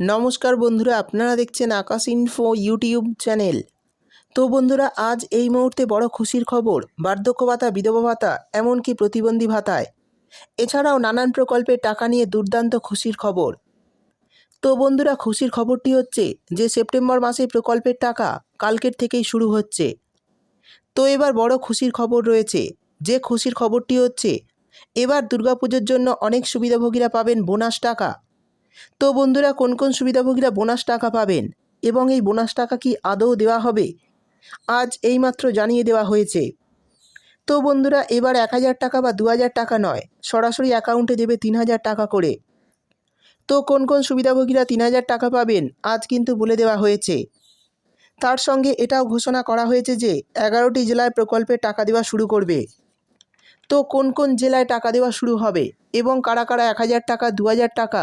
নমস্কার বন্ধুরা, আপনারা দেখছেন আকাশ ইনফো ইউটিউব চ্যানেল তো বন্ধুরা, আজ এই মুহূর্তে বড় খুশির খবর, বার্ধক্য ভাতা, বিধবা ভাতা, এমনকি প্রতিবন্ধী ভাতায়। এছাড়াও নানান প্রকল্পের টাকা নিয়ে দুর্দান্ত খুশির খবর। তো বন্ধুরা, খুশির খবরটি হচ্ছে যে, সেপ্টেম্বর মাসে প্রকল্পের টাকা কালকের থেকেই শুরু হচ্ছে। তো এবার বড় খুশির খবর রয়েছে। যে খুশির খবরটি হচ্ছে, এবার দুর্গাপুজোর জন্য অনেক সুবিধাভোগীরা পাবেন বোনাস টাকা। তো বন্ধুরা কোন কোন সুবিধাভোগীরা বোনাস টাকা পাবেন এবং এই বোনাস টাকা কি আদৌ দেওয়া হবে? আজ এইমাত্র জানিয়ে দেওয়া হয়েছে। তো বন্ধুরা এবার এক হাজার টাকা বা দু হাজার টাকা নয়, সরাসরি অ্যাকাউন্টে দেবে তিন হাজার টাকা করে। তো কোন কোন সুবিধাভোগীরা তিন হাজার টাকা পাবেন, আজ কিন্তু বলে দেওয়া হয়েছে। তার সঙ্গে এটাও ঘোষণা করা হয়েছে যে এগারোটি জেলায় প্রকল্পে টাকা দেওয়া শুরু করবে। তো কোন কোন জেলায় টাকা দেওয়া শুরু হবে এবং কারা কারা এক হাজার টাকা, দু হাজার টাকা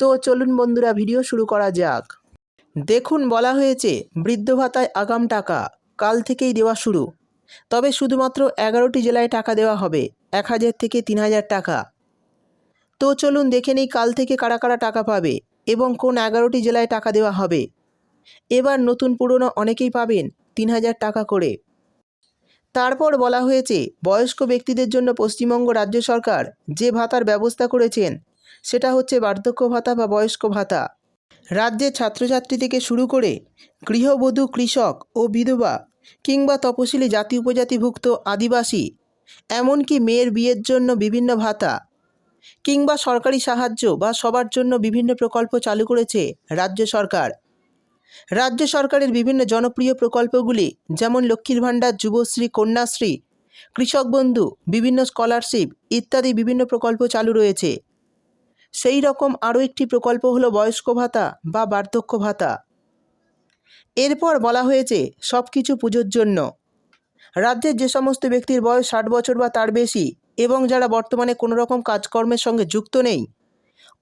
তো চলুন বন্ধুরা, ভিডিও শুরু করা যাক। দেখুন, বলা হয়েছে, বৃদ্ধ ভাতায় আগাম টাকা, কাল থেকেই দেওয়া শুরু। তবে শুধুমাত্র এগারোটি জেলায় টাকা দেওয়া হবে, এক হাজার থেকে তিন হাজার টাকা। তো চলুন দেখে নেই, কাল থেকে কারা কারা টাকা পাবে এবং কোন এগারোটি জেলায় টাকা দেওয়া হবে। এবার নতুন পুরনো অনেকেই পাবেন তিন হাজার টাকা করে। তারপর বলা হয়েছে, বয়স্ক ব্যক্তিদের জন্য পশ্চিমবঙ্গ রাজ্য সরকার যে ভাতার ব্যবস্থা করেছেন সেটা হচ্ছে বার্ধক্য ভাতা বা বয়স্ক ভাতা। রাজ্যের ছাত্রছাত্রী থেকে শুরু করে গৃহবধূ, কৃষক ও বিধবা কিংবা তপশিলি জাতি উপজাতিভুক্ত আদিবাসী, এমনকি মেয়ের বিয়ের জন্য বিভিন্ন ভাতা কিংবা সরকারি সাহায্য বা সবার জন্য বিভিন্ন প্রকল্প চালু করেছে রাজ্য সরকার। রাজ্য সরকারের বিভিন্ন জনপ্রিয় প্রকল্পগুলি যেমন লক্ষ্মীর ভাণ্ডার, যুবশ্রী, কন্যাশ্রী, কৃষক বন্ধু, বিভিন্ন স্কলারশিপ ইত্যাদি বিভিন্ন প্রকল্প চালু রয়েছে। সেই রকম আরও একটি প্রকল্প হলো বয়স্ক ভাতা বা বার্ধক্য ভাতা। এরপর বলা হয়েছে সব কিছু পুজোর জন্য। রাজ্যের যে সমস্ত ব্যক্তির বয়স ষাট বছর বা তার বেশি এবং যারা বর্তমানে কোনো রকম কাজকর্মের সঙ্গে যুক্ত নেই,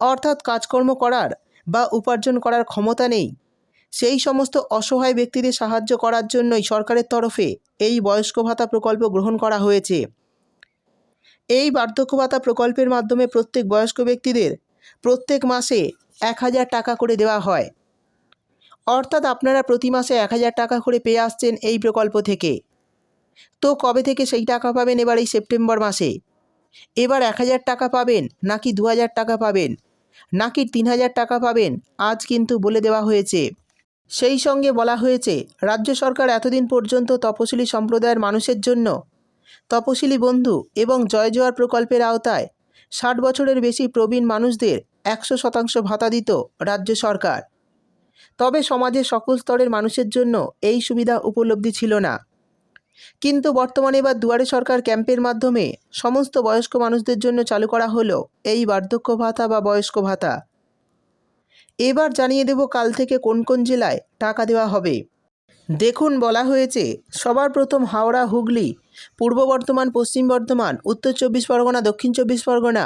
অর্থাৎ কাজকর্ম করার বা উপার্জন করার ক্ষমতা নেই, সেই সমস্ত অসহায় ব্যক্তিদের সাহায্য করার জন্যই সরকারের তরফে এই বয়স্ক ভাতা প্রকল্প গ্রহণ করা হয়েছে। এই বার্ধক্য ভাতা প্রকল্পের মাধ্যমে প্রত্যেক বয়স্ক ব্যক্তিদের প্রত্যেক মাসে এক হাজার টাকা করে দেওয়া হয়। অর্থাৎ আপনারা প্রতি মাসে এক হাজার টাকা করে পেয়ে আসছেন এই প্রকল্প থেকে। তো কবে থেকে সেই টাকা পাবেন এবার এই সেপ্টেম্বর মাসে? এবার এক হাজার টাকা পাবেন, নাকি দু হাজার টাকা পাবেন, নাকি তিন হাজার টাকা পাবেন, আজ কিন্তু বলে দেওয়া হয়েছে। সেই সঙ্গে বলা হয়েছে, রাজ্য সরকার এতদিন পর্যন্ত তপশিলি সম্প্রদায়ের মানুষের জন্য তপশিলি বন্ধু এবং জয় জোয়ার প্রকল্পের আওতায় ষাট বছরের বেশি প্রবীণ মানুষদের একশো শতাংশ ভাতা দিত রাজ্য সরকার। তবে সমাজের সকল স্তরের মানুষের জন্য এই সুবিধা উপলব্ধি ছিল না। কিন্তু বর্তমানে এবার দুয়ারে সরকার ক্যাম্পের মাধ্যমে সমস্ত বয়স্ক মানুষদের জন্য চালু করা হলো এই বার্ধক্য ভাতা বা বয়স্ক ভাতা। এবার জানিয়ে দেব কাল থেকে কোন কোন জেলায় টাকা দেওয়া হবে। দেখুন বলা হয়েছে, সবার প্রথম হাওড়া হুগলি, পূর্ব বর্ধমান, পশ্চিম বর্ধমান, উত্তর চব্বিশ পরগনা, দক্ষিণ চব্বিশ পরগনা,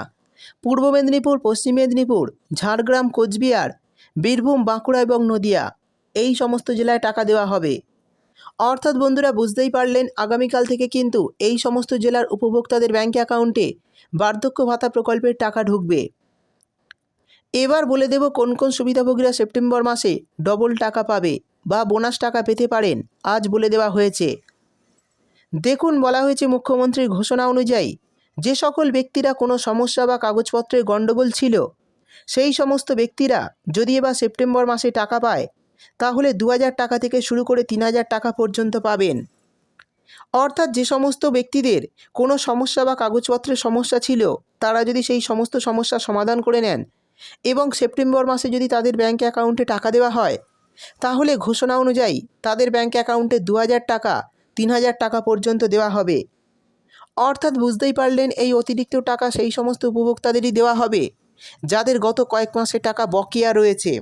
পূর্ব মেদিনীপুর, পশ্চিম মেদিনীপুর, ঝাড়গ্রাম, কোচবিহার, বীরভূম, বাঁকুড়া এবং নদিয়া, এই সমস্ত জেলায় টাকা দেওয়া হবে। অর্থাৎ বন্ধুরা বুঝতেই পারলেন, আগামীকাল থেকে কিন্তু এই সমস্ত জেলার উপভোক্তাদের ব্যাঙ্ক অ্যাকাউন্টে বার্ধক্য ভাতা প্রকল্পের টাকা ঢুকবে। এবার বলে দেব কোন কোন সুবিধাভোগীরা সেপ্টেম্বর মাসে ডবল টাকা পাবে। বা বোনাস টাকা পেতে পারেন, আজ বলে দেওয়া হয়েছে। দেখুন, বলা হয়েছে মুখ্যমন্ত্রীর ঘোষণা অনুযায়ী, যে সকল ব্যক্তিরা কোনো সমস্যা বা কাগজপত্রের গণ্ডগোল ছিল, সেই সমস্ত ব্যক্তিরা যদি এবার সেপ্টেম্বর মাসে টাকা পায়, তাহলে দু হাজার টাকা থেকে শুরু করে তিন হাজার টাকা পর্যন্ত পাবেন। অর্থাৎ যে সমস্ত ব্যক্তিদের কোনো সমস্যা বা কাগজপত্রের সমস্যা ছিল, তারা যদি সেই সমস্ত সমস্যা সমাধান করে নেন এবং সেপ্টেম্বর মাসে যদি তাদের ব্যাঙ্ক অ্যাকাউন্টে টাকা দেওয়া হয় তাহলে ঘোষণা অনুযায়ী তাদের ব্যাঙ্ক অ্যাকাউন্টে দু হাজার টাকা তিন হাজার টাকা পর্যন্ত দেওয়া হবে। অর্থাৎ বুঝতেই পারলেন এই অতিরিক্ত টাকা সেই সমস্ত উপভোক্তাদেরই দেওয়া হবে, যাদের গত কয়েক মাসে টাকা বকেয়া রয়েছে।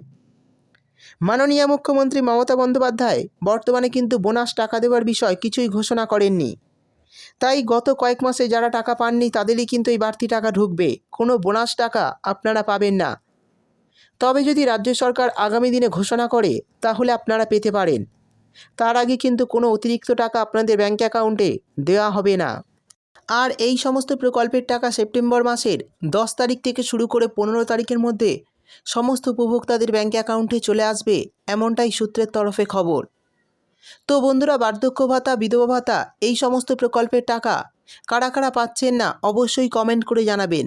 মাননীয় মুখ্যমন্ত্রী মমতা বন্দ্যোপাধ্যায় বর্তমানে কিন্তু বোনাস টাকা দেওয়ার বিষয় কিছুই ঘোষণা করেননি। তাই গত কয়েক মাসে যারা টাকা পাননি তাদেরই কিন্তু এই বাড়তি টাকা ঢুকবে। কোনো বোনাস টাকা আপনারা পাবেন না। তবে যদি রাজ্য সরকার আগামী দিনে ঘোষণা করে, তাহলে আপনারা পেতে পারেন। তার আগে কিন্তু কোনো অতিরিক্ত টাকা আপনাদের ব্যাঙ্ক অ্যাকাউন্টে দেওয়া হবে না। আর এই সমস্ত প্রকল্পের টাকা সেপ্টেম্বর মাসের দশ তারিখ থেকে শুরু করে পনেরো তারিখের মধ্যে সমস্ত উপভোক্তাদের ব্যাঙ্ক অ্যাকাউন্টে চলে আসবে, এমনটাই সূত্রের তরফে খবর। তো বন্ধুরা, বার্ধক্য ভাতা, বিধবা ভাতা, এই সমস্ত প্রকল্পের টাকা কারা কারা পাচ্ছেন না, অবশ্যই কমেন্ট করে জানাবেন।